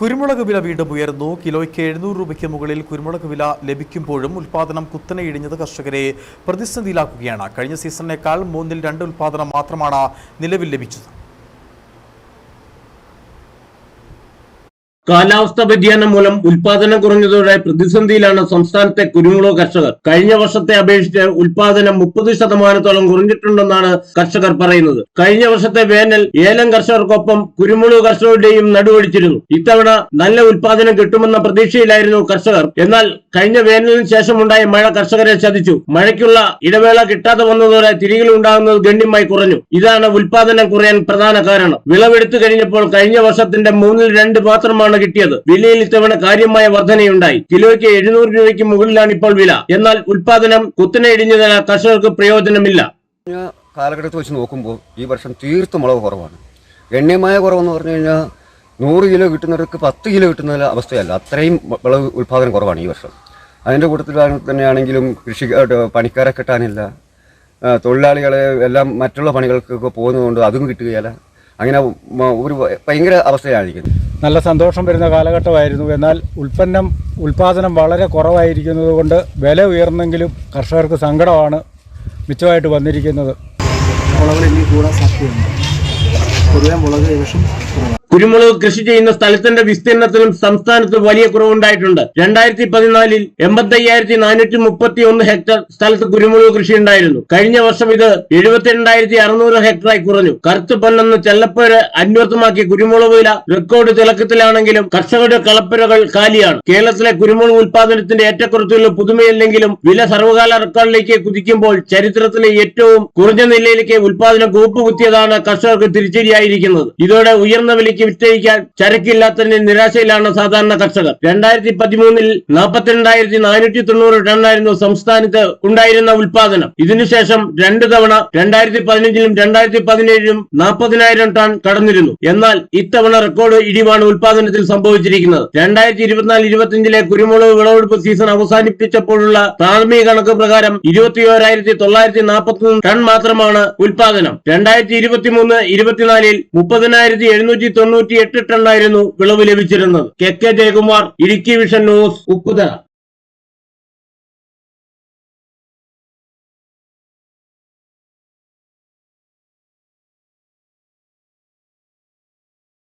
കുരുമുളക് വില വീണ്ടും ഉയർന്നു കിലോയ്ക്ക് എഴുന്നൂറ് രൂപയ്ക്ക് മുകളിൽ കുരുമുളക് വില ലഭിക്കുമ്പോഴും ഉൽപാദനം കുത്തനെ ഇടിഞ്ഞത് കർഷകരെ പ്രതിസന്ധിയിലാക്കുകയാണ്. കഴിഞ്ഞ സീസണിനേക്കാൾ മൂന്നിൽ രണ്ട് ഉൽപാദനം മാത്രമാണ് നിലവിൽ ലഭിച്ചത്. കാലാവസ്ഥാ വ്യതിയാനം മൂലം ഉൽപാദനം കുറഞ്ഞതോടെ പ്രതിസന്ധിയിലാണ് സംസ്ഥാനത്തെ കുരുമുളക് കർഷകർ. കഴിഞ്ഞ വർഷത്തെ അപേക്ഷിച്ച് ഉൽപാദനം മുപ്പത് ശതമാനത്തോളം കുറഞ്ഞിട്ടുണ്ടെന്നാണ് കർഷകർ പറയുന്നത്. കഴിഞ്ഞ വർഷത്തെ വേനൽ ഏലം കർഷകർക്കൊപ്പം കുരുമുളക് കർഷകരുടെയും നടുവൊടിച്ചിരുന്നു ഇത്തവണ നല്ല ഉൽപാദനം കിട്ടുമെന്ന പ്രതീക്ഷയിലായിരുന്നു കർഷകർ. എന്നാൽ കഴിഞ്ഞ വേനലിന് ശേഷമുണ്ടായ മഴ കർഷകരെ ചതിച്ചു. മഴയ്ക്കുള്ള ഇടവേള കിട്ടാതെ വന്നതോടെ തിരികൾ ഉണ്ടാകുന്നത് ഗണ്യമായി കുറഞ്ഞു. ഇതാണ് ഉൽപാദനം കുറയാൻ പ്രധാന കാരണം. വിളവെടുത്തു കഴിഞ്ഞപ്പോൾ കഴിഞ്ഞ വർഷത്തിന്റെ മൂന്നിൽ രണ്ട് മാത്രമാണ് കിട്ടിയത്. വിലയിൽ ഇത്തവണ കാര്യമായ വർധനയുണ്ടായി. കിലോയ്ക്ക് എഴുന്നൂറ് രൂപയ്ക്ക് മുകളിലാണ് ഇപ്പോൾ വില. എന്നാൽ ഉൽപാദനം കുത്തനെ ഇടിഞ്ഞതിനാൽ കർഷകർക്ക് പ്രയോജനമില്ല. കാലഘട്ടത്തിൽ വെച്ച് നോക്കുമ്പോൾ ഈ വർഷം തീർത്തും മുളക് കുറവാണ്. ഗണ്യമായ കുറവെന്ന് പറഞ്ഞു കഴിഞ്ഞാൽ നൂറ് കിലോ കിട്ടുന്നവർക്ക് പത്ത് കിലോ കിട്ടുന്ന അവസ്ഥയല്ല. അത്രയും വിളവ് ഉൽപാദനം കുറവാണ് ഈ വർഷം. അതിന്റെ കൂട്ടത്തിൽ തന്നെയാണെങ്കിലും കൃഷി പണിക്കാരെ കിട്ടാനില്ല. തൊഴിലാളികളെ എല്ലാം മറ്റുള്ള പണികൾക്കൊക്കെ പോകുന്നതുകൊണ്ട് അതും കിട്ടുകയില്ല. അങ്ങനെ ഒരു ഭയങ്കര അവസ്ഥയായിരിക്കുന്നത് നല്ല സന്തോഷം വരുന്ന കാലഘട്ടമായിരുന്നു. എന്നാൽ ഉൽപ്പന്നം ഉൽപാദനം വളരെ കുറവായിരിക്കുന്നത് കൊണ്ട് വില ഉയർന്നെങ്കിലും കർഷകർക്ക് സങ്കടമാണ് മിച്ചമായിട്ട് വന്നിരിക്കുന്നത്. മുളകൾ ഇനി കൂടാൻ സാധ്യതയുണ്ട്. പൊതുവെ മുളക് ഏകദേശം കുറവാണ്. കുരുമുളക് കൃഷി ചെയ്യുന്ന സ്ഥലത്തിന്റെ വിസ്തീർണത്തിലും സംസ്ഥാനത്ത് വലിയ കുറവുണ്ടായിട്ടുണ്ട്. രണ്ടായിരത്തി പതിനാലിൽ എൺപത്തയ്യായിരത്തി നാനൂറ്റി മുപ്പത്തി ഒന്ന് ഹെക്ടർ സ്ഥലത്ത് കുരുമുളക് കൃഷി ഉണ്ടായിരുന്നു കഴിഞ്ഞ വർഷം ഇത് എഴുപത്തിരണ്ടായിരത്തി അറുന്നൂറ് ഹെക്ടറായി കുറഞ്ഞു. കറുത്ത് പൊന്നെന്ന് ചെല്ലപ്പേര് അന്വർത്ഥമാക്കിയ കുരുമുളക് വില റെക്കോർഡ് തിളക്കത്തിലാണെങ്കിലും കർഷകരുടെ കളപ്പുരകൾ കാലിയാണ്. കേരളത്തിലെ കുരുമുളക് ഉൽപാദനത്തിന്റെ ഏറ്റക്കുറച്ചുള്ള പുതുമയില്ലെങ്കിലും വില സർവകാല റെക്കോർഡിലേക്ക് കുതിക്കുമ്പോൾ ചരിത്രത്തിലെ ഏറ്റവും കുറഞ്ഞ നിലയിലേക്ക് ഉൽപാദനം കൂപ്പുകുത്തിയതാണ് കർഷകർക്ക് തിരിച്ചടിയായിരിക്കുന്നത്. ഇതോടെ ഉയർന്ന വിലയ്ക്ക് വിറ്റഴിക്കാൻ ചരക്കില്ലാത്തതിന്റെ നിരാശയിലാണ് സാധാരണ കർഷകർ. രണ്ടായിരത്തി പതിമൂന്നിൽ നാൽപ്പത്തിരണ്ടായിരത്തി നാനൂറ്റി തൊണ്ണൂറ് ടണ്ണായിരുന്നു സംസ്ഥാനത്ത് ഉണ്ടായിരുന്ന ഉൽപാദനം. ഇതിനുശേഷം രണ്ട് തവണ രണ്ടായിരത്തി പതിനഞ്ചിലും രണ്ടായിരത്തി പതിനേഴിലും നാൽപ്പതിനായിരം ടൺ കടന്നിരുന്നു. എന്നാൽ ഇത്തവണ റെക്കോർഡ് ഇടിവാണ് ഉൽപാദനത്തിൽ സംഭവിച്ചിരിക്കുന്നത്. രണ്ടായിരത്തി ഇരുപത്തിനാല് ഇരുപത്തിയഞ്ചിലെ കുരുമുളക് വിളവെടുപ്പ് സീസൺ അവസാനിപ്പിച്ചപ്പോഴുള്ള പ്രാഥമിക കണക്ക് പ്രകാരം ഇരുപത്തിയോരായിരത്തി തൊള്ളായിരത്തി നാൽപ്പത്തി ടൺ മാത്രമാണ് ഉൽപാദനം. രണ്ടായിരത്തി ഇരുപത്തിമൂന്ന് ഇരുപത്തിനാലിൽ മുപ്പതിനായിരത്തി എഴുന്നൂറ്റി തൊണ്ണൂറ്റി എട്ട് ടണ്ണായിരുന്നു വിളവ് ലഭിച്ചിരുന്നത്. K K Jayakumar Idukki vision news Upputhara